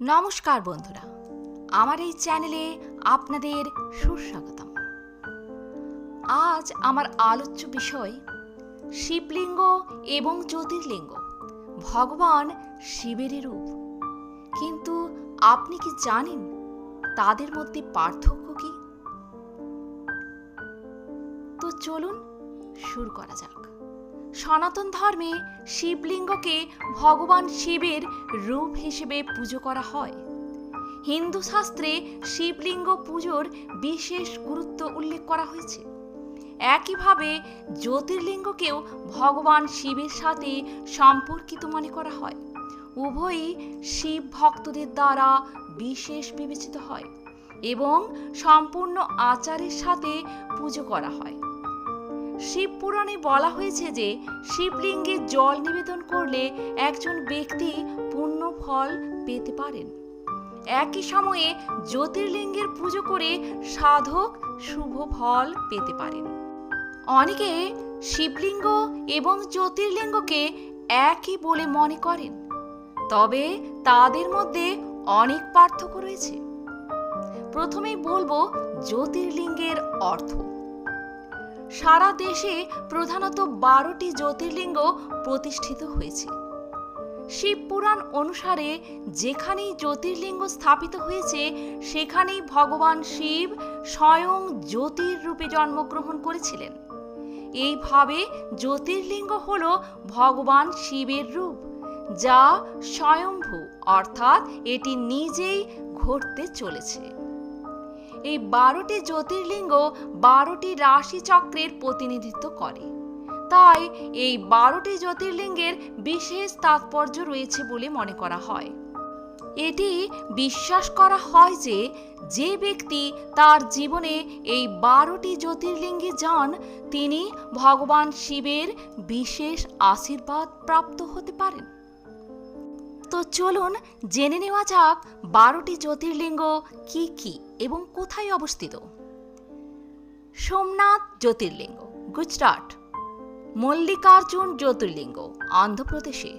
নমস্কার বন্ধুরা, আমার এই চ্যানেলে আপনাদের সুস্বাগতম। আজ আমার আলোচ্য বিষয় শিবলিঙ্গ এবং জ্যোতির্লিঙ্গ, ভগবান শিবেরই রূপ। কিন্তু আপনি কি জানেন তাদের মধ্যে পার্থক্য কি? তো চলুন শুরু করা যাক। সনাতন ধর্মে শিবলিঙ্গকে ভগবান শিবের রূপ হিসেবে পুজো করা হয়। হিন্দু শাস্ত্রে শিবলিঙ্গ পুজোর বিশেষ গুরুত্ব উল্লেখ করা হয়েছে। একইভাবে জ্যোতির্লিঙ্গকেও ভগবান শিবের সাথে সম্পর্কিত মনে করা হয়। উভয়ই শিব ভক্তদের দ্বারা বিশেষ বিবেচিত হয় এবং সম্পূর্ণ আচারের সাথে পুজো করা হয়। শিব পুরাণে বলা হয়েছে যে শিবলিঙ্গে জল নিবেদন করলে একজন ব্যক্তি পূর্ণ ফল পেতে পারেন। একই সময়ে জ্যোতির্লিঙ্গের পুজো করে সাধক শুভ ফল পেতে পারেন। অনেকে শিবলিঙ্গ এবং জ্যোতির্লিঙ্গকে একই বলে মনে করেন, তবে তাদের মধ্যে অনেক পার্থক্য রয়েছে। প্রথমেই বলব জ্যোতির্লিঙ্গের অর্থ। সারা দেশে প্রধানত বারোটি জ্যোতির্লিঙ্গ প্রতিষ্ঠিত হয়েছে। শিব পুরাণ অনুসারে যেখানেই জ্যোতির্লিঙ্গ স্থাপিত হয়েছে, সেখানেই ভগবান শিব স্বয়ং জ্যোতির রূপে জন্মগ্রহণ করেছিলেন। এইভাবে জ্যোতির্লিঙ্গ হল ভগবান শিবের রূপ, যা স্বয়ংভূ অর্থাৎ এটি নিজেই ঘটতে চলেছে। এই বারোটি জ্যোতির্লিঙ্গ বারোটি রাশি চক্রের প্রতিনিধিত্ব করে। তাই এই বারোটি জ্যোতির্লিঙ্গের বিশেষ তাৎপর্য রয়েছে বলে মনে করা হয়। এটি বিশ্বাস করা হয় যে যে ব্যক্তি তার জীবনে এই বারোটি জ্যোতির্লিঙ্গে যান, তিনি ভগবান শিবের বিশেষ আশীর্বাদ প্রাপ্ত হতে পারেন। তো চলুন জেনে নেওয়া যাক বারোটি জ্যোতির্লিঙ্গ কি কি এবং কোথায় অবস্থিত। সোমনাথ জ্যোতির্লিঙ্গ, গুজরাট। মল্লিকার্জুন জ্যোতির্লিঙ্গ, অন্ধ্রপ্রদেশে।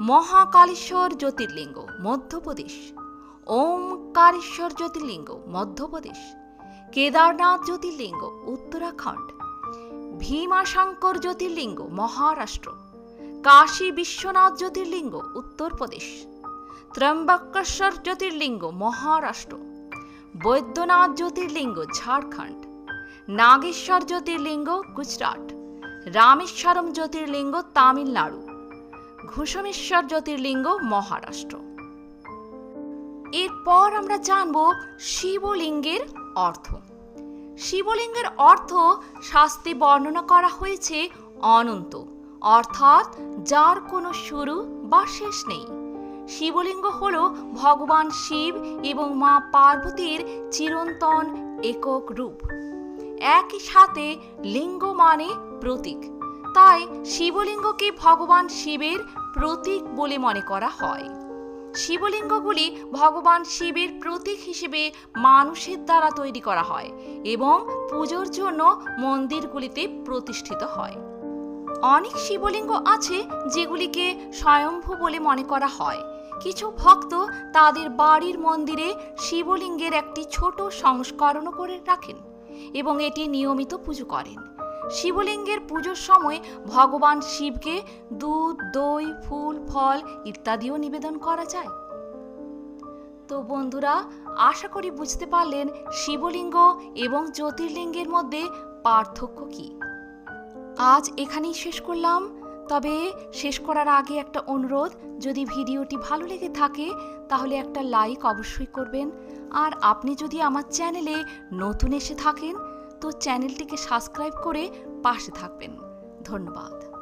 মহাকালেশ্বর জ্যোতির্লিঙ্গ, মধ্যপ্রদেশ। ওমকারেশ্বর জ্যোতির্লিঙ্গ, মধ্যপ্রদেশ। কেদারনাথ জ্যোতির্লিঙ্গ, উত্তরাখণ্ড। ভীমাশঙ্কর জ্যোতির্লিঙ্গ, মহারাষ্ট্র। কাশী বিশ্বনাথ জ্যোতির্লিঙ্গ, উত্তরপ্রদেশ। ত্রম্বকেশ্বর জ্যোতির্লিঙ্গ, মহারাষ্ট্র। বৈদ্যনাথ জ্যোতির্লিঙ্গ, ঝাড়খণ্ড। নাগেশ্বর জ্যোতির্লিঙ্গ, গুজরাট। রামেশ্বরম জ্যোতির্লিঙ্গ, তামিলনাড়ু। ঘুষমেশ্বর জ্যোতির্লিঙ্গ, মহারাষ্ট্র। এরপর আমরা জানব শিবলিঙ্গের অর্থ। শিবলিঙ্গের অর্থ শাস্তি বর্ণনা করা হয়েছে অনন্ত। অর্থাৎ যার কোনো শুরু বা শেষ নেই। শিবলিঙ্গ হল ভগবান শিব এবং মা পার্বতীর চিরন্তন একক রূপ। একই সাথে লিঙ্গ মানে প্রতীক। তাই শিবলিঙ্গকে ভগবান শিবের প্রতীক বলে মনে করা হয়। শিবলিঙ্গগুলি ভগবান শিবের প্রতীক হিসেবে মানুষের দ্বারা তৈরি করা হয় এবং পুজোর জন্য মন্দিরগুলিতে প্রতিষ্ঠিত হয়। অনেক শিবলিঙ্গ আছে যেগুলিকে স্বয়ম্ভু বলে মনে করা হয়। কিছু ভক্ত তাদের বাড়ির মন্দিরে শিবলিঙ্গের একটি ছোট সংস্করণও করে রাখেন এবং এটি নিয়মিত পুজো করেন। শিবলিঙ্গের পুজোর সময় ভগবান শিবকে দুধ, দই, ফুল, ফল ইত্যাদিও নিবেদন করা যায়। তো বন্ধুরা, আশা করি বুঝতে পারলেন শিবলিঙ্গ এবং জ্যোতির্লিঙ্গের মধ্যে পার্থক্য কি। আজ এখানেই শেষ করলাম। তবে শেষ করার আগে একটা অনুরোধ, যদি ভিডিওটি ভালো লেগে থাকে, তাহলে একটা লাইক অবশ্যই করবেন। আর আপনি যদি আমার চ্যানেলে নতুন এসে থাকেন, তো চ্যানেলটিকে সাবস্ক্রাইব করে পাশে থাকবেন। ধন্যবাদ।